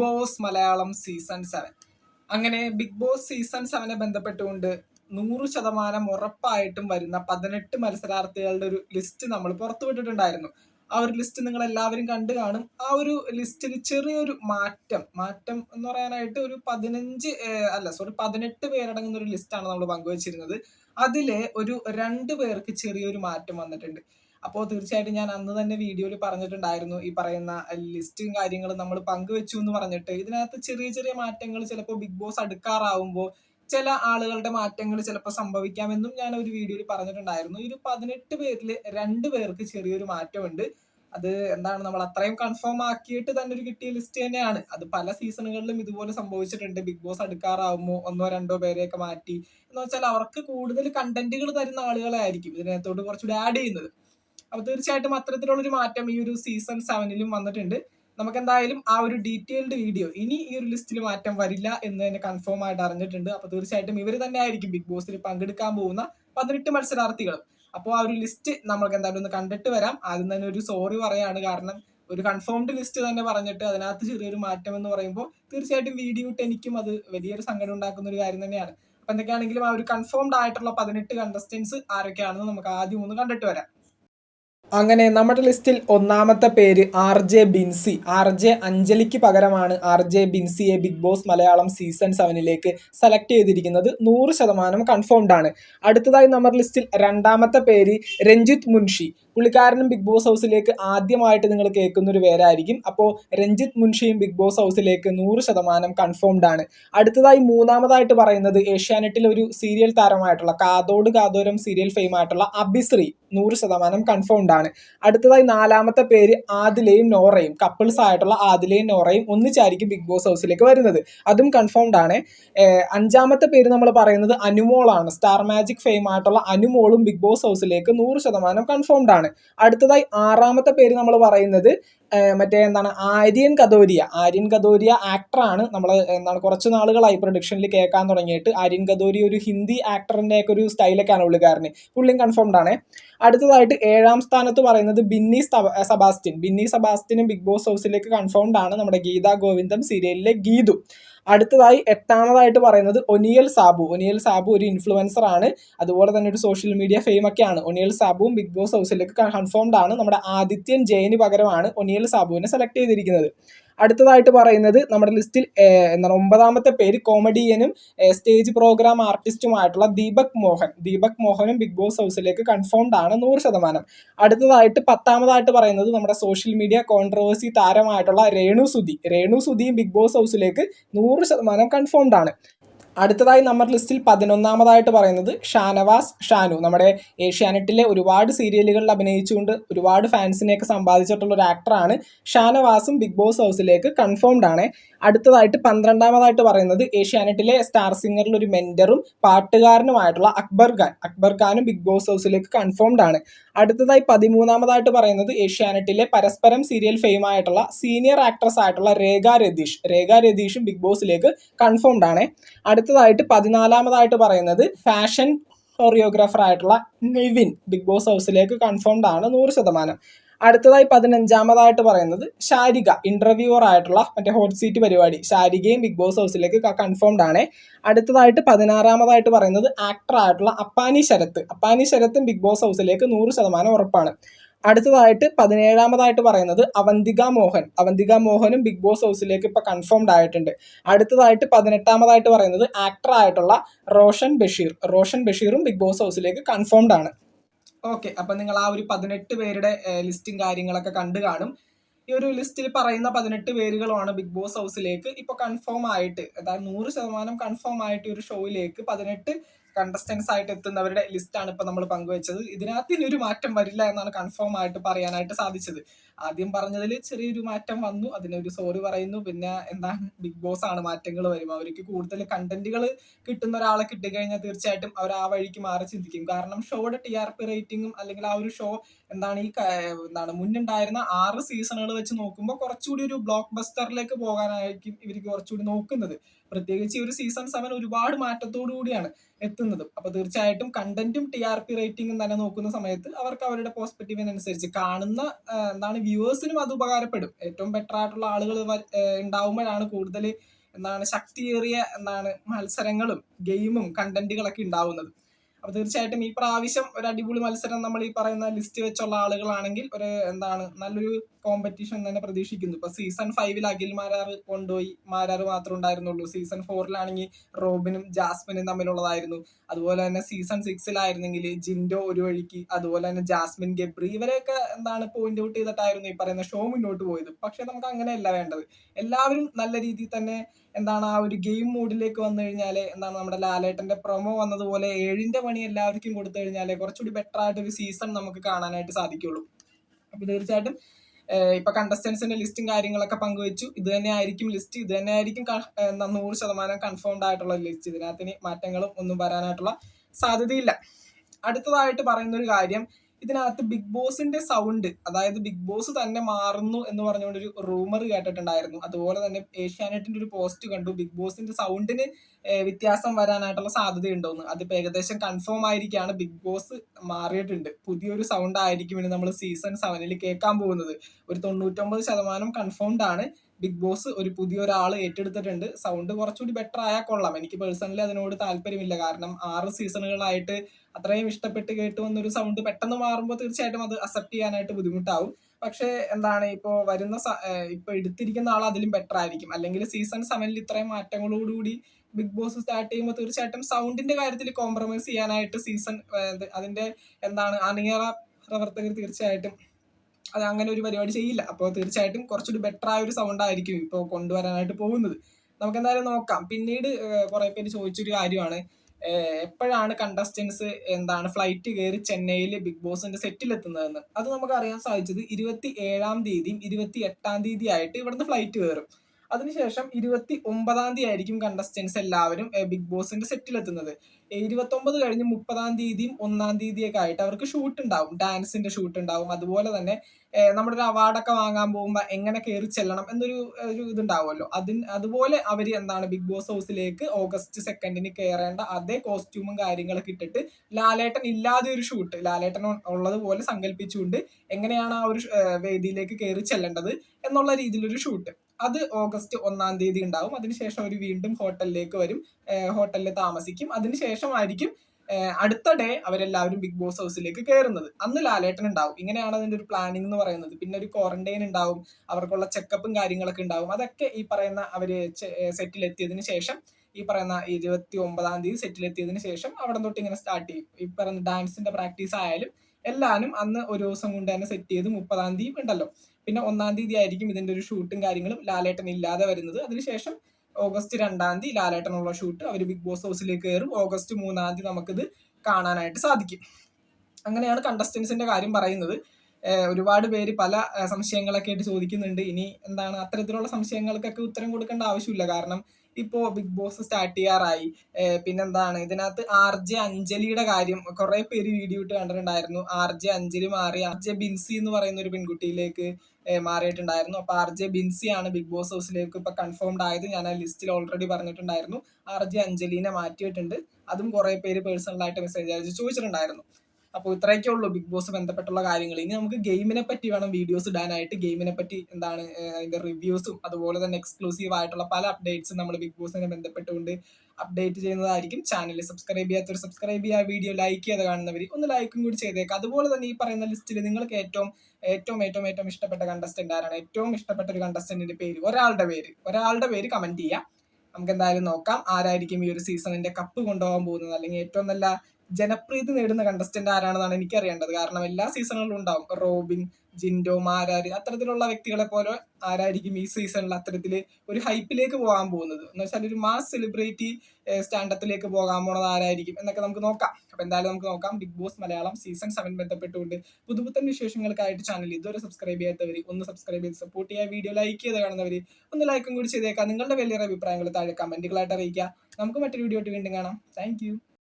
Boss Malayalam season seven. അങ്ങനെ Bigg Boss season സെവനെ ബന്ധപ്പെട്ടുകൊണ്ട് നൂറ് ശതമാനം ഉറപ്പായിട്ടും വരുന്ന പതിനെട്ട് മത്സരാർത്ഥികളുടെ ഒരു ലിസ്റ്റ് നമ്മൾ പുറത്തുവിട്ടിട്ടുണ്ടായിരുന്നു ആ ഒരു ലിസ്റ്റ് നിങ്ങൾ എല്ലാവരും കണ്ടു കാണും. ആ ഒരു ലിസ്റ്റിൽ ചെറിയൊരു മാറ്റം മാറ്റം എന്ന് പറയാനായിട്ട് ഒരു പതിനഞ്ച് അല്ല സോറി പതിനെട്ട് പേരടങ്ങുന്ന ഒരു ലിസ്റ്റാണ് നമ്മൾ പങ്കുവച്ചിരുന്നത്. അതിലെ ഒരു രണ്ട് പേർക്ക് ചെറിയൊരു മാറ്റം വന്നിട്ടുണ്ട്. അപ്പോൾ തീർച്ചയായിട്ടും ഞാൻ അന്ന് തന്നെ വീഡിയോയിൽ പറഞ്ഞിട്ടുണ്ടായിരുന്നു ഈ പറയുന്ന ലിസ്റ്റും കാര്യങ്ങളും നമ്മൾ പങ്കുവെച്ചു എന്ന് പറഞ്ഞിട്ട്. ഇതിനകത്ത് ചെറിയ ചെറിയ മാറ്റങ്ങൾ ചിലപ്പോൾ ബിഗ് ബോസ് അടുക്കാറാവുമ്പോൾ ചില ആളുകളുടെ മാറ്റങ്ങൾ ചിലപ്പോൾ സംഭവിക്കാമെന്നും ഞാൻ ഒരു വീഡിയോയിൽ പറഞ്ഞിട്ടുണ്ടായിരുന്നു. ഒരു പതിനെട്ട് പേരിൽ രണ്ട് പേർക്ക് ചെറിയൊരു മാറ്റമുണ്ട്. അത് എന്താണ് നമ്മൾ അത്രയും കൺഫേം ആക്കിയിട്ട് തന്നെ ഒരു കിട്ടിയ ലിസ്റ്റ് തന്നെയാണ്. അത് പല സീസണുകളിലും ഇതുപോലെ സംഭവിച്ചിട്ടുണ്ട്. ബിഗ് ബോസ് അടുക്കാറാവുമോ? ഒന്നോ രണ്ടോ പേരെയൊക്കെ മാറ്റി. എന്ന് വെച്ചാൽ അവർക്ക് കൂടുതൽ കണ്ടന്റുകൾ തരുന്ന ആളുകളെ ആയിരിക്കും ഇതിനകത്തോട്ട് കുറച്ചുകൂടി ആഡ് ചെയ്യുന്നത്. അപ്പൊ തീർച്ചയായിട്ടും അത്തരത്തിലുള്ളൊരു മാറ്റം ഈ ഒരു സീസൺ സെവനിലും വന്നിട്ടുണ്ട്. നമുക്ക് എന്തായാലും ആ ഒരു ഡീറ്റെയിൽഡ് വീഡിയോ ഇനി ഈ ഒരു ലിസ്റ്റിൽ മാറ്റം വരില്ല എന്ന് തന്നെ കൺഫേം ആയിട്ട് അറിഞ്ഞിട്ടുണ്ട്. അപ്പൊ തീർച്ചയായിട്ടും ഇവർ തന്നെ ആയിരിക്കും ബിഗ് ബോസിൽ പങ്കെടുക്കാൻ പോകുന്ന പതിനെട്ട് മത്സരാർത്ഥികൾ അപ്പോൾ ആ ഒരു ലിസ്റ്റ് നമ്മൾക്ക് എന്തായാലും ഒന്ന് കണ്ടിട്ട് വരാം. ആദ്യം തന്നെ ഒരു സോറി പറയാണ്. കാരണം ഒരു കൺഫേംഡ് ലിസ്റ്റ് തന്നെ പറഞ്ഞിട്ട് അതിനകത്ത് ചെറിയൊരു മാറ്റം എന്ന് പറയുമ്പോൾ തീർച്ചയായിട്ടും വീഡിയോ ഇട്ട് എനിക്കും അത് വലിയൊരു സങ്കടം ഉണ്ടാക്കുന്ന ഒരു കാര്യം തന്നെയാണ്. അപ്പൊ എന്തൊക്കെയാണെങ്കിലും ആ ഒരു കൺഫേംഡ് ആയിട്ടുള്ള പതിനെട്ട് കണ്ടസ്റ്റൻസ് ആരൊക്കെയാണെന്ന് നമുക്ക് ആദ്യം ഒന്ന് കണ്ടിട്ട് വരാം. അങ്ങനെ നമ്മുടെ ലിസ്റ്റിൽ ഒന്നാമത്തെ പേര് R J Binsy. R J അഞ്ജലിക്ക് പകരമാണ് ആർ ജെ ബിൻസിയെ ബിഗ് ബോസ് മലയാളം സീസൺ സെവനിലേക്ക് സെലക്ട് ചെയ്തിരിക്കുന്നത്. നൂറ് ശതമാനം കൺഫേംഡ് ആണ്. അടുത്തതായി നമ്മുടെ ലിസ്റ്റിൽ രണ്ടാമത്തെ പേര് രഞ്ജിത്ത് മുൻഷി. പുള്ളിക്കാരനും ബിഗ് ബോസ് ഹൗസിലേക്ക് ആദ്യമായിട്ട് നിങ്ങൾ കേൾക്കുന്ന ഒരു പേരായിരിക്കും. അപ്പോൾ രഞ്ജിത്ത് മുൻഷിയും ബിഗ് ബോസ് ഹൗസിലേക്ക് നൂറ് ശതമാനം കൺഫേംഡ് ആണ്. അടുത്തതായി മൂന്നാമതായിട്ട് പറയുന്നത് ഏഷ്യാനെറ്റിലെ ഒരു സീരിയൽ താരമായിട്ടുള്ള കാതോട് കാതോരം സീരിയൽ ഫെയിം ആയിട്ടുള്ള അഭിശ്രീ. നൂറ് ശതമാനം കൺഫേംഡ് ആണ്. അടുത്തതായി നാലാമത്തെ പേര് ആദിലയും നോറയും. കപ്പിൾസ് ആയിട്ടുള്ള ആദിലയും നോറയും ഒന്നിച്ചായിരിക്കും ബിഗ് ബോസ് ഹൗസിലേക്ക് വരുന്നത്. അതും കൺഫേംഡ് ആണ്. അഞ്ചാമത്തെ പേര് നമ്മൾ പറയുന്നത് അനുമോളാണ്. സ്റ്റാർ മാജിക് ഫെയിം ആയിട്ടുള്ള അനുമോളും ബിഗ് ബോസ് ഹൗസിലേക്ക് നൂറ് ശതമാനം കൺഫേംഡ് ആണ്. അടുത്തതായി ആറാമത്തെ പേര് നമ്മൾ പറയുന്നത് മറ്റേ എന്താണ് ആര്യൻ കദോരിയ ആര്യൻ കദോരിയ ആക്ടറാണ് നമ്മൾ എന്താണ് കുറച്ച് നാളുകളായി പ്രൊഡക്ഷനിൽ കേൾക്കാൻ തുടങ്ങിയിട്ട് ആര്യൻ കദോരി ഒരു ഹിന്ദി ആക്ടറിന്റെയൊക്കെ ഒരു സ്റ്റൈലൊക്കെയാണ് പുള്ളിക്കാരന്. പുള്ളിയും കൺഫേംഡ് ആണ്. അടുത്തതായിട്ട് ഏഴാം സ്ഥാനത്ത് പറയുന്നത് ബിന്നി സബാസ്റ്റിൻ ബിന്നി സബാസ്റ്റിനും ബിഗ് ബോസ് ഹൗസിലേക്ക് കൺഫേംഡ് ആണ് നമ്മുടെ ഗീതാ ഗോവിന്ദം സീരിയലിലെ ഗീതു. അടുത്തതായി എട്ടാമതായിട്ട് പറയുന്നത് ഒനിയൽ സാബു. ഒനിയൽ സാബു ഒരു ഇൻഫ്ലുവൻസർ ആണ്. അതുപോലെ തന്നെ ഒരു സോഷ്യൽ മീഡിയ ഫെയിം ഒക്കെയാണ്. ഒനിയൽ സാബുവും ബിഗ് ബോസ് ഹൗസിലേക്ക് കൺഫേംഡ് ആണ്. നമ്മുടെ ആദിത്യൻ ജയന് പകരമാണ് ഒനിയൽ സാബുവിനെ സെലക്ട് ചെയ്തിരിക്കുന്നത്. അടുത്തതായിട്ട് പറയുന്നത് നമ്മുടെ ലിസ്റ്റിൽ എന്താണ് ഒമ്പതാമത്തെ പേര് കോമഡിയനും സ്റ്റേജ് പ്രോഗ്രാം ആർട്ടിസ്റ്റുമായിട്ടുള്ള ദീപക് മോഹൻ. ദീപക് മോഹനും ബിഗ് ബോസ് ഹൗസിലേക്ക് കൺഫേംഡ് ആണ് നൂറ് ശതമാനം. അടുത്തതായിട്ട് പത്താമതായിട്ട് പറയുന്നത് നമ്മുടെ സോഷ്യൽ മീഡിയ കോൺട്രവേഴ്സി താരമായിട്ടുള്ള രേണു സുധി. രേണു സുധിയും ബിഗ് ബോസ് ഹൗസിലേക്ക് നൂറ് ശതമാനം കൺഫേംഡ് ആണ്. അടുത്തതായി നമ്മുടെ ലിസ്റ്റിൽ പതിനൊന്നാമതായിട്ട് പറയുന്നത് ഷാനവാസ് ഷാനു. നമ്മുടെ ഏഷ്യാനെറ്റിലെ ഒരുപാട് സീരിയലുകളിൽ അഭിനയിച്ചുകൊണ്ട് ഒരുപാട് ഫാൻസിനെയൊക്കെ സമ്പാദിച്ചിട്ടുള്ള ഒരു ആക്ടറാണ് ഷാനവാസും ബിഗ് ബോസ് ഹൗസിലേക്ക് കൺഫേംഡ് ആണ്. അടുത്തതായിട്ട് പന്ത്രണ്ടാമതായിട്ട് പറയുന്നത് ഏഷ്യാനെറ്റിലെ സ്റ്റാർ സിംഗറിൽ ഒരു മെന്ററും പാട്ടുകാരനുമായിട്ടുള്ള അക്ബർ ഖാൻ. അക്ബർ ഖാനും ബിഗ് ബോസ് ഹൗസിലേക്ക് കൺഫേംഡ് ആണ്. അടുത്തതായി പതിമൂന്നാമതായിട്ട് പറയുന്നത് ഏഷ്യാനെറ്റിലെ പരസ്പരം സീരിയൽ ഫെയിം ആയിട്ടുള്ള സീനിയർ ആക്ട്രസ് ആയിട്ടുള്ള രേഖ രതീഷ്. രേഖ രതീഷും ബിഗ് ബോസിലേക്ക് കൺഫേംഡ് ആണ്. അടുത്തതായിട്ട് പതിനാലാമതായിട്ട് പറയുന്നത് ഫാഷൻ കൊറിയോഗ്രാഫർ ആയിട്ടുള്ള നിവിൻ ബിഗ് ബോസ് ഹൗസിലേക്ക് കൺഫേംഡ് ആണ് നൂറ് ശതമാനം. അടുത്തതായി പതിനഞ്ചാമതായിട്ട് പറയുന്നത് ശാരിക ഇന്റർവ്യൂവർ ആയിട്ടുള്ള മറ്റേ ഹോട്ട് സീറ്റ് പരിപാടി ശാരികയും ബിഗ് ബോസ് ഹൗസിലേക്ക് കൺഫേംഡ് ആണ്. അടുത്തതായിട്ട് പതിനാറാമതായിട്ട് പറയുന്നത് ആക്ടർ ആയിട്ടുള്ള അപ്പാനി ശരത്ത്. അപ്പാനി ശരത്തും ബിഗ് ബോസ് ഹൗസിലേക്ക് നൂറ് ശതമാനം ഉറപ്പാണ്. അടുത്തതായിട്ട് പതിനേഴാമതായിട്ട് പറയുന്നത് അവന്തിക മോഹൻ. അവന്തിക മോഹനും ബിഗ് ബോസ് ഹൗസിലേക്ക് ഇപ്പൊ കൺഫേംഡ് ആയിട്ടുണ്ട്. അടുത്തതായിട്ട് പതിനെട്ടാമതായിട്ട് പറയുന്നത് ആക്ടർ ആയിട്ടുള്ള റോഷൻ ബഷീർ. റോഷൻ ബഷീറും ബിഗ് ബോസ് ഹൗസിലേക്ക് കൺഫേംഡ് ആണ്. ഓക്കെ അപ്പൊ നിങ്ങൾ ആ ഒരു പതിനെട്ട് പേരുടെ ലിസ്റ്റും കാര്യങ്ങളൊക്കെ കണ്ടു കാണും. ഈ ഒരു ലിസ്റ്റിൽ പറയുന്ന പതിനെട്ട് പേരുകളുമാണ് ബിഗ് ബോസ് ഹൗസിലേക്ക് ഇപ്പൊ കൺഫേം ആയിട്ട് അതായത് നൂറ് ശതമാനം കൺഫേം ആയിട്ട് ഒരു ഷോയിലേക്ക് പതിനെട്ട് കണ്ടസ്റ്റൻസ് ആയിട്ട് എത്തുന്നവരുടെ ലിസ്റ്റാണ് ഇപ്പൊ നമ്മൾ പങ്കുവച്ചത്. ഇതിനകത്ത് ഇനി ഒരു മാറ്റം വരില്ല എന്നാണ് കൺഫേം ആയിട്ട് പറയാനായിട്ട് സാധിച്ചത്. ആദ്യം പറഞ്ഞതിൽ ചെറിയൊരു മാറ്റം വന്നു. അതിനൊരു സോറി പറയുന്നു. പിന്നെ എന്താണ്? ബിഗ് ബോസ് ആണ് മാറ്റങ്ങൾ വരും. അവർക്ക് കൂടുതൽ കണ്ടന്റുകൾ കിട്ടുന്ന ഒരാളെ കിട്ടിക്കഴിഞ്ഞാൽ തീർച്ചയായിട്ടും അവർ ആ വഴിക്ക് മാറി ചിന്തിക്കും. കാരണം ഷോയുടെ ടി ആർ പി റേറ്റിംഗും അല്ലെങ്കിൽ ആ ഒരു ഷോ എന്താണ് ഈ എന്താണ് മുന്നുണ്ടായിരുന്ന ആറ് സീസണുകൾ വെച്ച് നോക്കുമ്പോൾ കുറച്ചുകൂടി ഒരു ബ്ലോക്ക് ബസ്റ്ററിലേക്ക് പോകാനായിരിക്കും ഇവർക്ക് കുറച്ചുകൂടി നോക്കുന്നത്. പ്രത്യേകിച്ച് ഈ ഒരു സീസൺ സെവൻ ഒരുപാട് മാറ്റത്തോടു കൂടിയാണ് എത്തുന്നത്. അപ്പൊ തീർച്ചയായിട്ടും കണ്ടന്റും ടി ആർ പി റേറ്റിംഗും തന്നെ നോക്കുന്ന സമയത്ത് അവർക്ക് അവരുടെ പോസ്പെക്ടീവിനനുസരിച്ച് കാണുന്ന എന്താണ് വ്യൂവേഴ്സിനും അത് ഉപകാരപ്പെടും. ഏറ്റവും ബെറ്റർ ആയിട്ടുള്ള ആളുകൾ ഉണ്ടാവുമ്പോഴാണ് കൂടുതൽ എന്താണ് ശക്തിയേറിയ എന്താണ് മത്സരങ്ങളും ഗെയിമും കണ്ടന്റുകളൊക്കെ ഉണ്ടാവുന്നത്. അപ്പൊ തീർച്ചയായിട്ടും ഈ പ്രാവശ്യം ഒരു അടിപൊളി മത്സരം നമ്മൾ ഈ പറയുന്ന ലിസ്റ്റ് വെച്ചുള്ള ആളുകളാണെങ്കിൽ ഒരു എന്താണ് നല്ലൊരു കോമ്പറ്റീഷൻ തന്നെ പ്രതീക്ഷിക്കുന്നു. ഇപ്പൊ സീസൺ ഫൈവിൽ അഖിൽ മാരാർ കൊണ്ടുപോയി മാരാർ മാത്രം ഉണ്ടായിരുന്നുള്ളൂ. സീസൺ ഫോറിലാണെങ്കിൽ റോബിനും ജാസ്മിനും തമ്മിലുള്ളതായിരുന്നു. അതുപോലെ തന്നെ സീസൺ സിക്സിലായിരുന്നെങ്കിൽ ജിൻഡോ ഒരു വഴിക്ക് അതുപോലെ തന്നെ ജാസ്മിൻ ഗബ്രി ഇവരെയൊക്കെ എന്താണ് പോയിന്റ് ഔട്ട് ചെയ്തിട്ടായിരുന്നു ഈ പറയുന്ന ഷോ മുന്നോട്ട് പോയത്. പക്ഷെ നമുക്ക് അങ്ങനെയല്ല വേണ്ടത്. എല്ലാവരും നല്ല രീതിയിൽ തന്നെ എന്താണ് ആ ഒരു ഗെയിം മൂഡിലേക്ക് വന്നു കഴിഞ്ഞാൽ എന്താണ് നമ്മുടെ ലാലേട്ടന്റെ പ്രൊമോ വന്നതുപോലെ ഏഴിന്റെ പണി എല്ലാവർക്കും കൊടുത്തു കഴിഞ്ഞാൽ കുറച്ചുകൂടി ബെറ്റർ ആയിട്ട് ഒരു സീസൺ നമുക്ക് കാണാനായിട്ട് സാധിക്കുള്ളൂ. അപ്പൊ തീർച്ചയായിട്ടും ഇപ്പൊ കണ്ടസ്റ്റൻസിന്റെ ലിസ്റ്റും കാര്യങ്ങളൊക്കെ പങ്കുവച്ചു. ഇത് തന്നെ ആയിരിക്കും ലിസ്റ്റ് ഇത് തന്നെ ആയിരിക്കും നൂറ് ശതമാനം കൺഫേംഡ് ആയിട്ടുള്ള ലിസ്റ്റ് ഇതിനകത്തിന് മാറ്റങ്ങളും ഒന്നും വരാനായിട്ടുള്ള സാധ്യതയില്ല. അടുത്തതായിട്ട് പറയുന്ന ഒരു കാര്യം ഇതിനകത്ത് ബിഗ് ബോസിന്റെ സൗണ്ട് അതായത് ബിഗ് ബോസ് തന്നെ മാറുന്നു എന്ന് പറഞ്ഞുകൊണ്ട് ഒരു റൂമർ കേട്ടിട്ടുണ്ടായിരുന്നു. അതുപോലെ തന്നെ ഏഷ്യാനെറ്റിന്റെ ഒരു പോസ്റ്റ് കണ്ടു. ബിഗ് ബോസിന്റെ സൗണ്ടിന് വ്യത്യാസം വരാനായിട്ടുള്ള സാധ്യതയുണ്ടോന്ന് അതിപ്പോ ഏകദേശം കൺഫേം ആയിരിക്കാണ് ബിഗ് ബോസ് മാറിയിട്ടുണ്ട്. പുതിയൊരു സൗണ്ട് ആയിരിക്കും ഇനി നമ്മൾ സീസൺ സെവനിൽ കേൾക്കാൻ പോകുന്നത്. ഒരു തൊണ്ണൂറ്റൊമ്പത് ശതമാനം കൺഫേംഡ് ആണ്. ബിഗ് ബോസ് ഒരു പുതിയ ഒരാൾ ഏറ്റെടുത്തിട്ടുണ്ട്. സൗണ്ട് കുറച്ചുകൂടി ബെറ്റർ ആയാൽ കൊള്ളാം. എനിക്ക് പേഴ്സണലി അതിനോട് താല്പര്യമില്ല. കാരണം ആറ് സീസണുകളായിട്ട് അത്രയും ഇഷ്ടപ്പെട്ട് കേട്ട് വന്നൊരു സൗണ്ട് പെട്ടെന്ന് മാറുമ്പോൾ തീർച്ചയായിട്ടും അത് അക്സെപ്റ്റ് ചെയ്യാനായിട്ട് ബുദ്ധിമുട്ടാവും. പക്ഷേ എന്താണ് ഇപ്പോൾ വരുന്ന ഇപ്പൊ എടുത്തിരിക്കുന്ന ആൾ അതിലും ബെറ്റർ ആയിരിക്കും. അല്ലെങ്കിൽ സീസൺ സെവനിൽ ഇത്രയും മാറ്റങ്ങളോടുകൂടി ബിഗ് ബോസ് സ്റ്റാർട്ട് ചെയ്യുമ്പോൾ തീർച്ചയായിട്ടും സൗണ്ടിന്റെ കാര്യത്തിൽ കോംപ്രമൈസ് ചെയ്യാനായിട്ട് സീസൺ അതിന്റെ എന്താണ് അണിയറ പ്രവർത്തകർ തീർച്ചയായിട്ടും അത് അങ്ങനെ ഒരു പരിപാടി ചെയ്യില്ല. അപ്പോൾ തീർച്ചയായിട്ടും കുറച്ചൊരു ബെറ്റർ ആയ ഒരു സൗണ്ട് ആയിരിക്കും ഇപ്പോൾ കൊണ്ടുവരാനായിട്ട് പോകുന്നത്. നമുക്ക് എന്തായാലും നോക്കാം. പിന്നീട് കുറെ പേര് ചോദിച്ചൊരു കാര്യമാണ്. എപ്പോഴാണ് കണ്ടസ്റ്റൻസ് എന്താണ് ഫ്ലൈറ്റ് കയറി ചെന്നൈയിൽ ബിഗ് ബോസിന്റെ സെറ്റിൽ എത്തുന്നതെന്ന് അത് നമുക്ക് അറിയാൻ സാധിച്ചത് ഇരുപത്തി ഏഴാം തീയതിയും ഇരുപത്തി എട്ടാം തീയതി ആയിട്ട് ഇവിടുന്ന് ഫ്ലൈറ്റ് കയറും. അതിനുശേഷം ഇരുപത്തി ഒമ്പതാം തീയതി ആയിരിക്കും കണ്ടസ്റ്റൻസ് എല്ലാവരും ബിഗ് ബോസിന്റെ സെറ്റിൽ എത്തുന്നത്. ഇരുപത്തി ഒമ്പത് കഴിഞ്ഞ് മുപ്പതാം തീയതിയും ഒന്നാം തീയതിയൊക്കെ ആയിട്ട് അവർക്ക് ഷൂട്ട് ഉണ്ടാവും. ഡാൻസിന്റെ ഷൂട്ട് ഉണ്ടാവും. അതുപോലെ തന്നെ നമ്മുടെ ഒരു അവാർഡൊക്കെ വാങ്ങാൻ പോകുമ്പോൾ എങ്ങനെ കയറി ചെല്ലണം എന്നൊരു ഒരു ഇതുണ്ടാവുമല്ലോ. അതിന് അതുപോലെ അവർ എന്താണ് ബിഗ് ബോസ് ഹൗസിലേക്ക് ഓഗസ്റ്റ് സെക്കൻഡിന് കയറേണ്ട അതേ കോസ്റ്റ്യൂമും കാര്യങ്ങളൊക്കെ ഇട്ടിട്ട് ലാലേട്ടൻ ഇല്ലാതെ ഒരു ഷൂട്ട് ലാലേട്ടൻ ഉള്ളതുപോലെ സങ്കല്പിച്ചുകൊണ്ട് എങ്ങനെയാണ് ആ ഒരു വേദിയിലേക്ക് കയറി ചെല്ലേണ്ടത് എന്നുള്ള രീതിയിലൊരു ഷൂട്ട് അത് ഓഗസ്റ്റ് ഒന്നാം തീയതി ഉണ്ടാവും. അതിനുശേഷം അവർ വീണ്ടും ഹോട്ടലിലേക്ക് വരും. ഹോട്ടലിൽ താമസിക്കും. അതിനുശേഷമായിരിക്കും അടുത്ത ഡേ അവരെല്ലാവരും ബിഗ് ബോസ് ഹൗസിലേക്ക് കയറുന്നത് അന്ന് ലാലേട്ടൻ ഉണ്ടാവും. ഇങ്ങനെയാണ് അതിന്റെ ഒരു പ്ലാനിങ് എന്ന് പറയുന്നത്. പിന്നെ ഒരു ക്വാറന്റൈൻ ഉണ്ടാവും. അവർക്കുള്ള ചെക്കപ്പും കാര്യങ്ങളൊക്കെ ഉണ്ടാവും. അതൊക്കെ ഈ പറയുന്ന അവർ സെറ്റിൽ എത്തിയതിനു ശേഷം ഈ പറയുന്ന ഇരുപത്തി ഒമ്പതാം തീയതി സെറ്റിൽ എത്തിയതിനു ശേഷം അവിടെ തൊട്ട് ഇങ്ങനെ സ്റ്റാർട്ട് ചെയ്യും. ഈ പറയുന്ന ഡാൻസിന്റെ പ്രാക്ടീസ് ആയാലും എല്ലാവരും അന്ന് ഒരു ദിവസം കൊണ്ട് തന്നെ സെറ്റ് ചെയ്ത് മുപ്പതാം തീയതി ഉണ്ടല്ലോ. പിന്നെ ഒന്നാം തീയതി ആയിരിക്കും ഇതിന്റെ ഒരു ഷൂട്ടും കാര്യങ്ങളും ലാലേട്ടൻ ഇല്ലാതെ വരുന്നത്. അതിനുശേഷം ഓഗസ്റ്റ് രണ്ടാം തീയതി ലാലേട്ടനുള്ള ഷൂട്ട് അവർ ബിഗ് ബോസ് ഹൗസിലേക്ക് കയറും. ഓഗസ്റ്റ് മൂന്നാം തീയതി നമുക്കിത് കാണാനായിട്ട് സാധിക്കും. അങ്ങനെയാണ് കണ്ടസ്റ്റൻസിന്റെ കാര്യം പറയുന്നത്. ഒരുപാട് പേര് പല സംശയങ്ങളൊക്കെ ആയിട്ട് ചോദിക്കുന്നുണ്ട്. ഇനി എന്താണ് അത്തരത്തിലുള്ള സംശയങ്ങൾക്കൊക്കെ ഉത്തരം കൊടുക്കേണ്ട ആവശ്യമില്ല. കാരണം ഇപ്പോ ബിഗ് ബോസ് സ്റ്റാർട്ട് ചെയ്യാറായി. പിന്നെന്താണ്? ഇതിനകത്ത് ആർ ജെ അഞ്ജലിയുടെ കാര്യം കുറെ പേര് വീഡിയോ ഇട്ട് കണ്ടിട്ടുണ്ടായിരുന്നു. ആർ ജെ അഞ്ജലി മാറി ആർ ജെ ബിൻസി എന്ന് പറയുന്ന ഒരു പെൺകുട്ടിയിലേക്ക് മാറിയിട്ടുണ്ടായിരുന്നു. അപ്പൊ ആർ ജെ ബിൻസി ആണ് ബിഗ് ബോസ് ഹൗസിലേക്ക് ഇപ്പൊ കൺഫേംഡ് ആയത്. ഞാൻ ആ ലിസ്റ്റിൽ ഓൾറെഡി പറഞ്ഞിട്ടുണ്ടായിരുന്നു. ആർ ജെ അഞ്ജലിനെ മാറ്റിയിട്ടുണ്ട്. അതും കുറെ പേര് പേഴ്സണലായിട്ട് മെസ്സേജ് അയച്ച് ചോദിച്ചിട്ടുണ്ടായിരുന്നു. അപ്പോൾ ഇത്രയൊക്കെ ഉള്ളൂ ബിഗ് ബോസ് ബന്ധപ്പെട്ടുള്ള കാര്യങ്ങൾ ഇനി നമുക്ക് ഗെയിമിനെ പറ്റി വേണം വീഡിയോസ് ഇടാനായിട്ട്. ഗെയിമിനെ പറ്റി എന്താണ് അതിന്റെ റിവ്യൂസും അതുപോലെ തന്നെ എക്സ്ക്ലൂസീവ് ആയിട്ടുള്ള പല അപ്ഡേറ്റ്സും നമ്മൾ ബിഗ് ബോസിനെ ബന്ധപ്പെട്ടുകൊണ്ട് അപ്ഡേറ്റ് ചെയ്യുന്നതായിരിക്കും. ചാനൽ സബ്സ്ക്രൈബ് ചെയ്യാത്തവർ സബ്സ്ക്രൈബ് ചെയ്യാ വീഡിയോ ലൈക്ക് ചെയ്ത് കാണുന്നവർ ഒന്ന് ലൈക്കും കൂടി ചെയ്തേക്കാം. അതുപോലെ തന്നെ ഈ പറയുന്ന ലിസ്റ്റിൽ നിങ്ങൾക്ക് ഏറ്റവും ഏറ്റവും ഏറ്റവും ഏറ്റവും ഇഷ്ടപ്പെട്ട കണ്ടസ്റ്റന്റ് ആരാണ്? ഏറ്റവും ഇഷ്ടപ്പെട്ട ഒരു കണ്ടസ്റ്റന്റിന്റെ പേര് ഒരാളുടെ പേര്. ഒരാളുടെ പേര് കമന്റ് ചെയ്യാം. നമുക്ക് എന്തായാലും നോക്കാം. ആരായിരിക്കും ഈ ഒരു സീസണിന്റെ കപ്പ് കൊണ്ടുപോകാൻ പോകുന്നത്? അല്ലെങ്കിൽ ഏറ്റവും നല്ല ജനപ്രീതി നേടുന്ന കണ്ടസ്റ്റന്റ് ആരാണെന്നാണ് എനിക്ക് അറിയേണ്ടത് കാരണം എല്ലാ സീസണുകളിലും ഉണ്ടാവും. റോബിൻ ജിൻഡോ മാരാര് അത്തരത്തിലുള്ള വ്യക്തികളെ പോലെ ആരായിരിക്കും ഈ സീസണിൽ അത്തരത്തിൽ ഒരു ഹൈപ്പിലേക്ക് പോകാൻ പോകുന്നത്? എന്ന് വെച്ചാൽ ഒരു മാസ് സെലിബ്രിറ്റി സ്റ്റാൻഡത്തിലേക്ക് പോകാൻ പോണത് ആരായിരിക്കും എന്നൊക്കെ നമുക്ക് നോക്കാം. അപ്പൊ എന്തായാലും നമുക്ക് നോക്കാം. Bigg Boss Malayalam season seven ബന്ധപ്പെട്ടുകൊണ്ട് പുതുപുത്തൻ വിശേഷങ്ങൾക്കായിട്ട് ചാനൽ ഇതുവരെ സബ്സ്ക്രൈബ് ചെയ്യാത്തവർ ഒന്ന് സബ്സ്ക്രൈബ് ചെയ്ത് സപ്പോർട്ട് ചെയ്യുക. വീഡിയോ ലൈക്ക് ചെയ്ത് കാണുന്നവർ ഒന്ന് ലൈക്കും കൂടി ചെയ്തേക്കാം നിങ്ങളുടെ വലിയ അഭിപ്രായങ്ങൾ താഴെ കമന്റുകളായിട്ട് അറിയിക്കുക. നമുക്ക് മറ്റൊരു വീഡിയോ വീണ്ടും കാണാം. താങ്ക്